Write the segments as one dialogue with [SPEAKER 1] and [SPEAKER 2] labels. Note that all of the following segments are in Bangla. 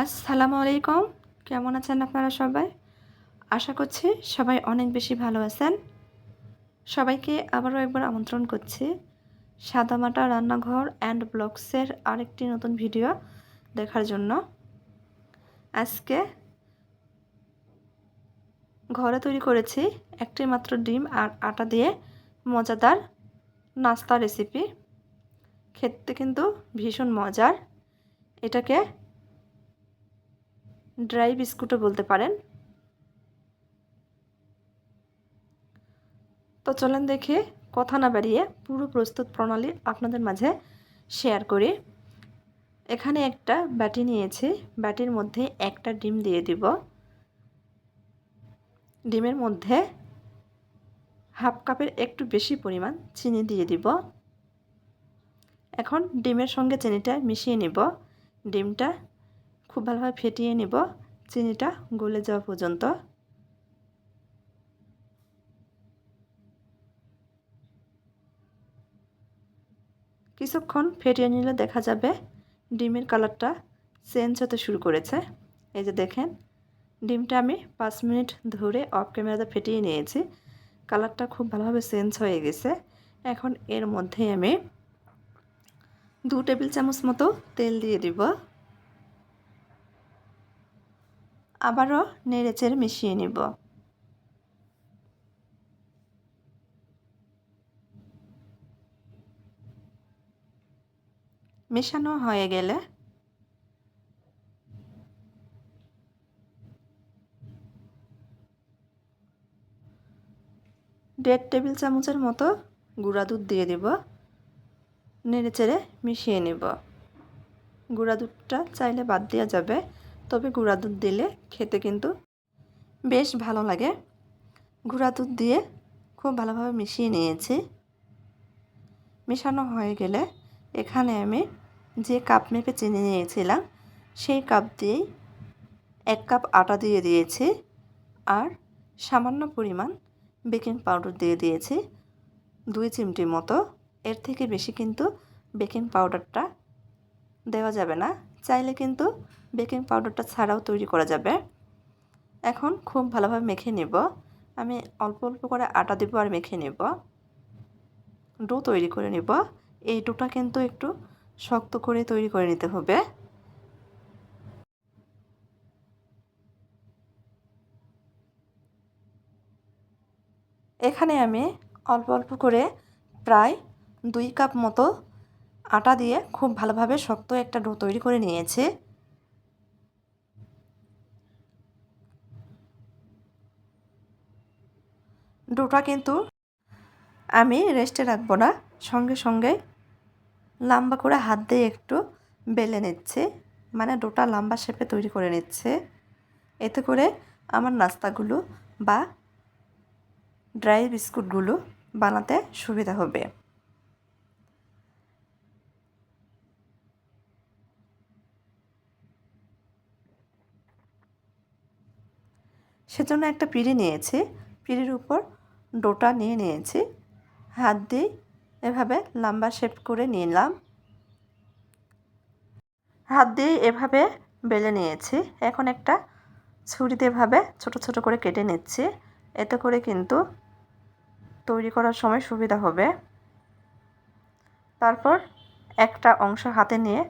[SPEAKER 1] আসসালামু আলাইকুম। কেমন আছেন আপনারা সবাই? আশা করছি সবাই অনেক বেশি ভালো আছেন। সবাইকে আবারও একবার আমন্ত্রণ করছি। সাদামাটা রান্নাঘর অ্যান্ড ব্লগসের আরেকটি নতুন ভিডিও দেখার জন্য। আজকে ঘরে তৈরি করেছি একটি মাত্র ডিম আর আটা দিয়ে মজাদার নাস্তা রেসিপি। খেতে কিন্তু ভীষণ মজার। এটাকে ড্রাই বিস্কুটও বলতে পারেন। তো চলেন দেখে কথা না বাড়িয়ে পুরো প্রস্তুত প্রণালী আপনাদের মাঝে শেয়ার করি। এখানে একটা বাটি নিয়েছি, বাটির মধ্যে একটা ডিম দিয়ে দিব। ডিমের মধ্যে হাফ কাপের একটু বেশি পরিমাণ চিনি দিয়ে দিব। এখন ডিমের সঙ্গে চিনিটা মিশিয়ে নিব। ডিমটা খুব ভালোভাবে ফেটিয়ে নেব। চিনিটা গলে যাওয়া পর্যন্ত। কিছুক্ষণ ফেটিয়ে নিলে দেখা যাবে ডিমের কালারটা চেঞ্জ হতে শুরু করেছে। এই যে দেখেন, ডিমটা আমি পাঁচ মিনিট ধরে অফ ক্যামেরাতে ফেটিয়ে নিয়েছি। কালারটা খুব ভালোভাবে চেঞ্জ হয়ে গেছে। এখন এর মধ্যে আমি দু টেবিল চামচ মতো তেল দিয়ে দিব। আবারও নেড়েচেড়ে মিশিয়ে নিব। মেশানো হয়ে গেলে দেড় টেবিল চামচের মতো গুঁড়া দুধ দিয়ে দিব। নেড়েচেড়ে মিশিয়ে নেব। গুঁড়া দুধটা চাইলে বাদ দেওয়া যাবে। তবে গুঁড়া দুধ দিলে খেতে কিন্তু বেশ ভালো লাগে। গুঁড়া দুধ দিয়ে খুব ভালোভাবে মিশিয়ে নিয়েছি। মেশানো হয়ে গেলে এখানে আমি যে কাপ মেপে চিনি নিয়েছিলাম, সেই কাপ দিয়েই এক কাপ আটা দিয়ে দিয়েছি আর সামান্য পরিমাণ বেকিং পাউডার দিয়ে দিয়েছি। দুই চিমটি মতো। এর থেকে বেশি কিন্তু বেকিং পাউডারটা দেওয়া যাবে না। চাইলে কিন্তু বেকিং পাউডারটা ছাড়াও তৈরি করা যাবে। এখন খুব ভালোভাবে মেখে নেব। আমি অল্প অল্প করে আটা দেবো আর মেখে নেব। ডো তৈরি করে নেব। এই ডোটা কিন্তু একটু শক্ত করে তৈরি করে নিতে হবে। এখানে আমি অল্প অল্প করে প্রায় দুই কাপ মতো আটা দিয়ে খুব ভালোভাবে শক্ত একটা ডো তৈরি করে নিয়েছি। ডোটা কিন্তু আমি রেস্টে রাখব না। সঙ্গে সঙ্গে লম্বা করে হাত দিয়ে একটু বেলে নিচ্ছে। মানে ডোটা লম্বা শেপে তৈরি করে নিচ্ছে। এতে করে আমার নাস্তাগুলো বা ড্রাই বিস্কুটগুলো বানাতে সুবিধা হবে। সেজন্য একটা পিঁড়ি নিয়েছি। পিঁড়ির উপর ডোটা নিয়ে নিয়েছি। হাত দিয়ে এভাবে লম্বা শেপ করে নিলাম। হাত দিয়ে এভাবে বেলে নিয়েছি। এখন একটা ছুরিতে এভাবে ছোট ছোট করে কেটে নিচ্ছি। এতে করে কিন্তু তৈরি করার সময় সুবিধা হবে। তারপর একটা অংশ হাতে নিয়ে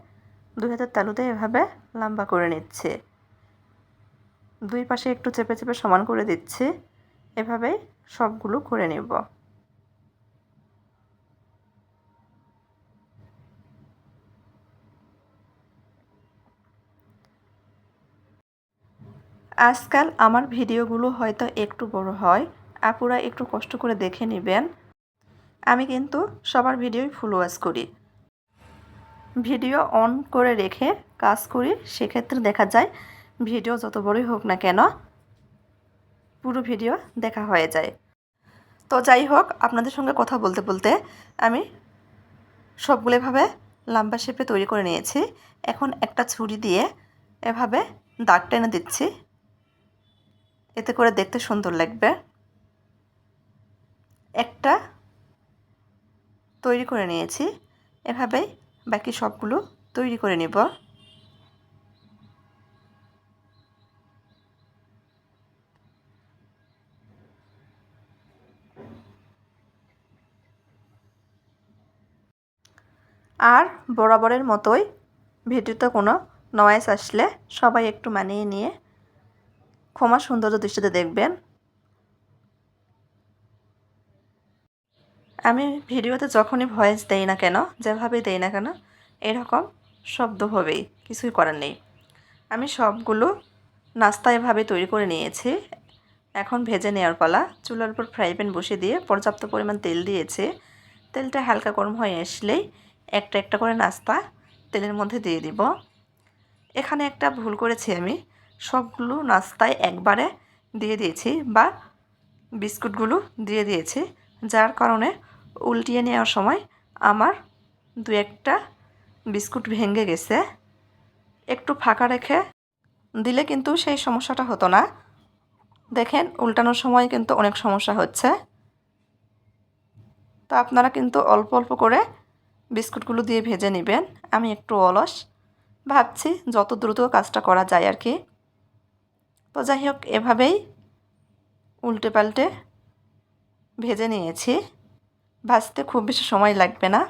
[SPEAKER 1] দুই হাতের তালুতে এভাবে লম্বা করে নিচ্ছে। দুই পাশে একটু চেপে চেপে সমান করে দিচ্ছি। এভাবেই সবগুলো করে নেব। আজকাল আমার ভিডিওগুলো হয়তো একটু বড় হয়, আপুরা একটু কষ্ট করে দেখে নেবেন। আমি কিন্তু সবার ভিডিওই ফুল ওয়াশ করি। ভিডিও অন করে রেখে কাজ করি, সেক্ষেত্রে দেখা যায় ভিডিও যত বড়ই হোক না কেন পুরো ভিডিও দেখা হয়ে যায়। তো যাই হোক, আপনাদের সঙ্গে কথা বলতে বলতে আমি সবগুলো এভাবে লম্বা শেপে তৈরি করে নিয়েছি। এখন একটা ছুরি দিয়ে এভাবে দাগ টেনে দিচ্ছি। এতে করে দেখতে সুন্দর লাগবে। একটা তৈরি করে নিয়েছি। এভাবেই বাকি সবগুলো তৈরি করে নেব। আর বরাবরের মতোই ভিডিওতে কোনো নয়েস আসলে সবাই একটু মানিয়ে নিয়ে ক্ষমা সৌন্দর্য দৃষ্টিতে দেখবেন। আমি ভিডিওতে যখনই ভয়েস দেই না কেন যেভাবেই দেই না কেন, এরকম শব্দ হবেই, কিছুই করার নেই। আমি সবগুলো নাস্তা এভাবে তৈরি করে নিয়েছি। এখন ভেজে নেওয়ার পালা, চুলার উপর ফ্রাই প্যান বসিয়ে দিয়ে পর্যাপ্ত পরিমাণ তেল দিয়েছে। তেলটা হালকা গরম হয়ে আসলেই একটা একটা করে নাস্তা তেলের মধ্যে দিয়ে দিব। এখানে একটা ভুল করেছি আমি। সবগুলো নাস্তায় একবারে দিয়ে দিয়েছি বা বিস্কুটগুলো দিয়ে দিয়েছি, যার কারণে উল্টিয়ে নেওয়ার সময় আমার দু একটা বিস্কুট ভেঙে গেছে। একটু ফাঁকা রেখে দিলে কিন্তু সেই সমস্যাটা হতো না। দেখেন, উল্টানোর সময় কিন্তু অনেক সমস্যা হচ্ছে। তো আপনারা কিন্তু অল্প অল্প করে বিস্কুটগুলো দিয়ে ভেজে নেবেন। আমি একটু অলস। ভাবছি যত দ্রুত কাজটা করা যায় আর কি। তো যাই হোক, এভাবেই উল্টে পাল্টে ভেজে নিয়েছি। ভাজতে খুব বেশি সময় লাগবে না।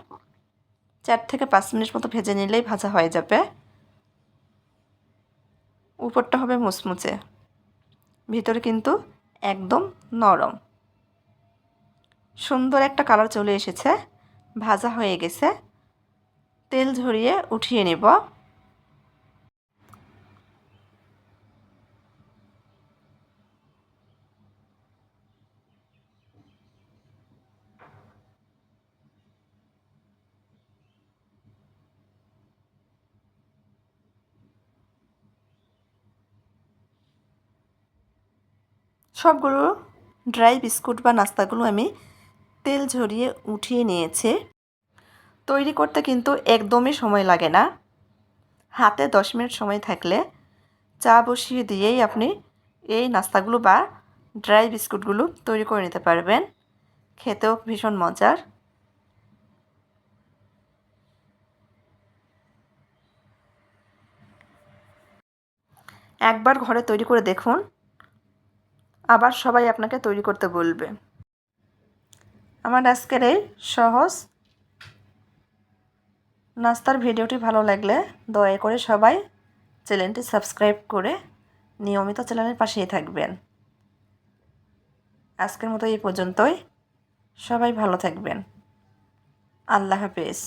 [SPEAKER 1] চার থেকে পাঁচ মিনিট মতো ভেজে নিলেই ভাজা হয়ে যাবে। উপরটা হবে মুচমুচে। ভিতরে কিন্তু একদম নরম। সুন্দর একটা কালার চলে এসেছে। ভাজা হয়ে গেছে। তেল ঝরিয়ে উঠিয়ে নেব। সবগুলো ড্রাই বিস্কুট বা নাস্তাগুলো আমি তেল ঝরিয়ে উঠিয়ে নিয়েছি। তৈরি করতে কিন্তু একদমই সময় লাগে না। হাতে দশ মিনিট সময় থাকলে চা বসিয়ে দিয়েই আপনি এই নাস্তাগুলো বা ড্রাই বিস্কুটগুলো তৈরি করে নিতে পারবেন। খেতেও ভীষণ মজার। একবার ঘরে তৈরি করে দেখুন, আবার সবাই আপনাকে তৈরি করতে বলবে। আমার আজকের এই সহজ নাস্তার ভিডিওটি ভালো লাগলে দয়া করে সবাই চ্যানেলটি সাবস্ক্রাইব করে নিয়মিত চ্যানেলের পাশেই থাকবেন। আজকের মতো এই পর্যন্তই। সবাই ভালো থাকবেন। আল্লাহ হাফেজ।